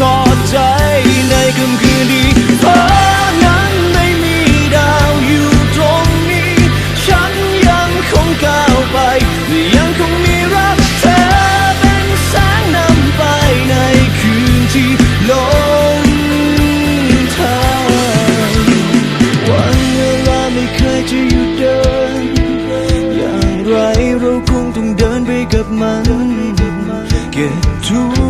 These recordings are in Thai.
ทอดใจในค่ำคืนนี้ฟ้านั้นไม่มีดาวอยู่ตรงนี้ ฉันยังคงก้าวไปและยังคงมีรักเธอเป็นแสงนำไปในคืนที่ลงทางวันเวลาไม่เคยจะหยุดเดิน อย่างไรเราคงต้องเดินไปกับมันเก็บทุก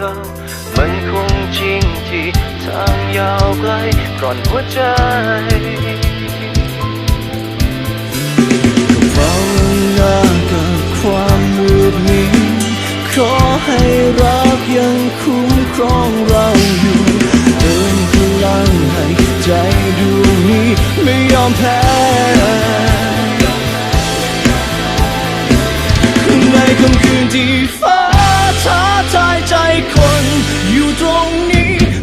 เก่ามันคงจริงที่ทางยาวไกลก่อนหัวใจเฝ้าหน้ากับความมืดมิดขอให้รักยังคุ้มครองเราอยู่เติมพลังให้ใจดวงนี้ไม่ยอมแพ้